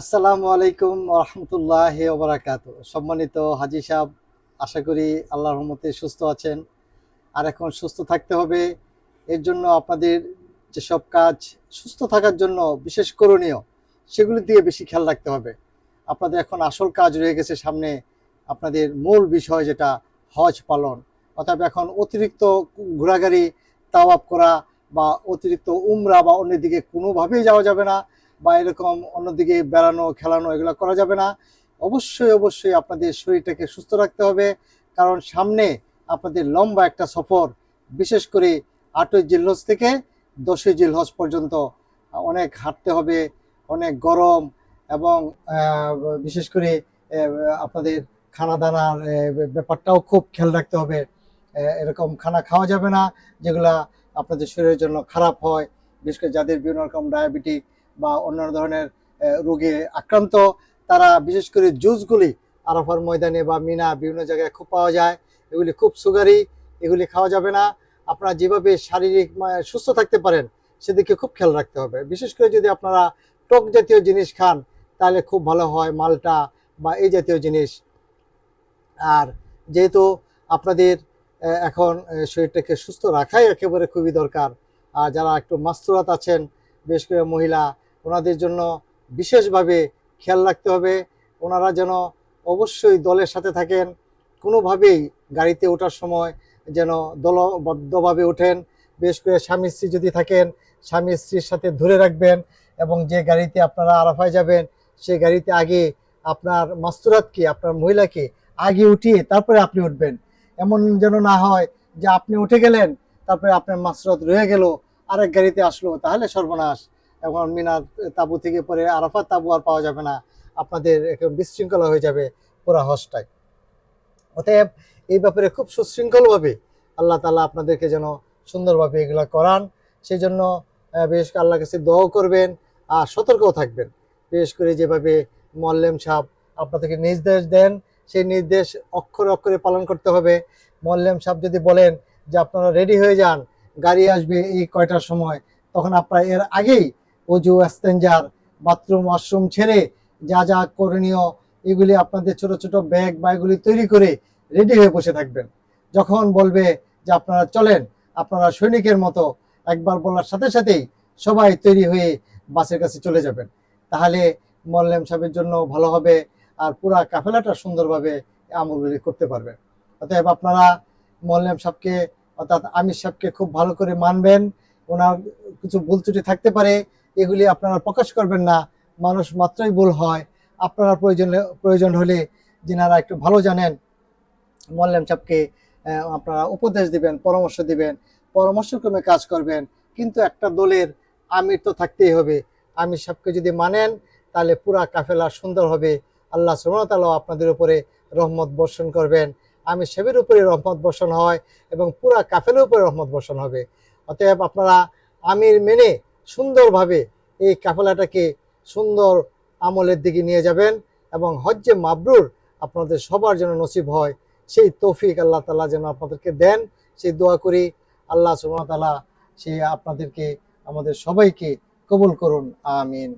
আসসালামু আলাইকুম রহমতুল্লাহ ওবরাকাত। সম্মানিত হাজি সাহেব, আশা করি আল্লাহর রহমতে সুস্থ আছেন। আর এখন সুস্থ থাকতে হবে। এর জন্য আপনাদের যেসব কাজ সুস্থ থাকার জন্য বিশেষ করণীয়, সেগুলি দিয়ে বেশি খেয়াল রাখতে হবে। আপনাদের এখন আসল কাজ রয়ে গেছে সামনে আপনাদের মূল বিষয় যেটা, হজ পালন। অর্থাৎ এখন অতিরিক্ত ঘোরাঘুরি তাওয়াপ করা বা অতিরিক্ত উমরা বা অন্যদিকে কোনোভাবেই যাওয়া যাবে না। বা এরকম অন্যদিকে বেড়ানো, খেলানো এগুলো করা যাবে না। অবশ্যই অবশ্যই আপনাদের শরীরটাকে সুস্থ রাখতে হবে। কারণ সামনে আপনাদের লম্বা একটা সফর, বিশেষ করে আটই জিলহজ থেকে দশই জিলহজ পর্যন্ত অনেক হাঁটতে হবে, অনেক গরম এবং বিশেষ করে আপনাদের খানা দানার ব্যাপারটাও খুব খেয়াল রাখতে হবে। এরকম খানা খাওয়া যাবে না, যেগুলা আপনাদের শরীরের জন্য খারাপ হয়। বিশেষ করে যাদের বিভিন্ন রকম ডায়াবেটিক বা অন্যান্য ধরনের রোগে আক্রান্ত, তারা বিশেষ করে জুসগুলি আরাফার ময়দানে বা মিনা বিভিন্ন জায়গায় খুব পাওয়া যায়। এগুলি খুব সুগারি, এগুলি খাওয়া যাবে না। আপনারা যেভাবে শারীরিক সুস্থ থাকতে পারেন, সেদিকে খুব খেয়াল রাখতে হবে। বিশেষ করে যদি আপনারা টক জাতীয় জিনিস খান, তাহলে খুব ভালো হয় মালটা বা এই জাতীয় জিনিস। আর যেহেতু আপনাদের এখন শরীরটাকে সুস্থ রাখাই একেবারে খুবই দরকার, আর যারা একটু মাস্তুরাত আছেন, বিশেষ করে মহিলা ওনাদের জন্য বিশেষভাবে খেয়াল রাখতে হবে। ওনারা যেন অবশ্যই দলের সাথে থাকেন, কোনোভাবেই গাড়িতে ওঠার সময় যেন দলবদ্ধভাবে ওঠেন। বেশ করে স্বামী স্ত্রী যদি থাকেন, স্বামী স্ত্রীর সাথে ধরে রাখবেন এবং যে গাড়িতে আপনারা আরাফায় যাবেন, সেই গাড়িতে আগে আপনার মাস্তুরাতকে আপনার মহিলাকে আগে উঠিয়ে তারপরে আপনি উঠবেন। এমন যেন না হয় যে আপনি উঠে গেলেন, তারপরে আপনার মাস্তুরাত রয়ে গেল, আরেক গাড়িতে আসলো, তাহলে সর্বনাশ। এখন মিনার তাবু থেকে পরে আরাফাত তাবু আর পাওয়া যাবে না। আপনাদের বিশৃঙ্খলা হয়ে যাবে পুরা হজটাই অতএব এই ব্যাপারে খুব সুশৃঙ্খলভাবে আল্লাহ তালা আপনাদেরকে যেন সুন্দরভাবে এগুলা করান। সেই জন্য বিশেষ করে আল্লাহর কাছে দোয়াও করবেন আর সতর্কও থাকবেন। বিশেষ করে যেভাবে মল্লেম সাহ আপনাদেরকে নির্দেশ দেন, সেই নির্দেশ অক্ষরে অক্ষরে পালন করতে হবে। মল্লেম সাহ যদি বলেন যে আপনারা রেডি হয়ে যান, গাড়ি আসবে এই কয়টার সময়, তখন আপনারা এর আগেই অজু অ্যাস্তেঞ্জার বাথরুম, ওয়াশরুম ছেড়ে যা যা করণীয়, এগুলি আপনাদের ছোট ছোট ব্যাগ বা এগুলি তৈরি করে রেডি হয়ে বসে থাকবেন। যখন বলবে যে আপনারা চলেন, আপনারা সৈনিকের মতো একবার বলার সাথে সাথেই সবাই তৈরি হয়ে বাসের কাছে চলে যাবেন। তাহলে মল্লেম সাহেবের জন্য ভালো হবে আর পুরা কাফেলাটা সুন্দরভাবে আমলগুলি করতে পারবেন অতএব আপনারা মল্লেম সাহেবকে, অর্থাৎ আমির সাহেবকে খুব ভালো করে মানবেন। ওনার কিছু ভুল থাকতে পারে এগুলি আপনারা প্রকাশ করবেন না। মানুষ মাত্রই ভুল হয়। আপনারা প্রয়োজন প্রয়োজন হলে যিনারা একটু ভালো জানেন, মোল্লাম সাহেবকে আপনারা উপদেশ দিবেন, পরামর্শ দিবেন, পরামর্শক্রমে কাজ করবেন। কিন্তু একটা দলের আমির তো থাকতেই হবে। আমির সাহেবকে যদি মানেন, তাহলে পুরা কাফেলা সুন্দর হবে। আল্লাহ সুমতালাও আপনাদের উপরে রহমত বর্ষণ করবেন। আমির সাহেবের উপরে রহমত বর্ষণ হয় এবং পুরা কাফেলের উপরে রহমত বর্ষণ হবে। অতএব আপনারা আমির মেনে সুন্দরভাবে এই কাফেলাটাকে সুন্দর আমলের দিকে নিয়ে যাবেন এবং হজ্জে মাবরুর আপনাদের সবার যেন নসিব হয়, সেই তৌফিক আল্লাহ তালা যেন আপনাদেরকে দেন। সেই দোয়া করি আল্লাহ তালা সে আপনাদেরকে, আমাদের সবাইকে কবুল করুন। আমিন।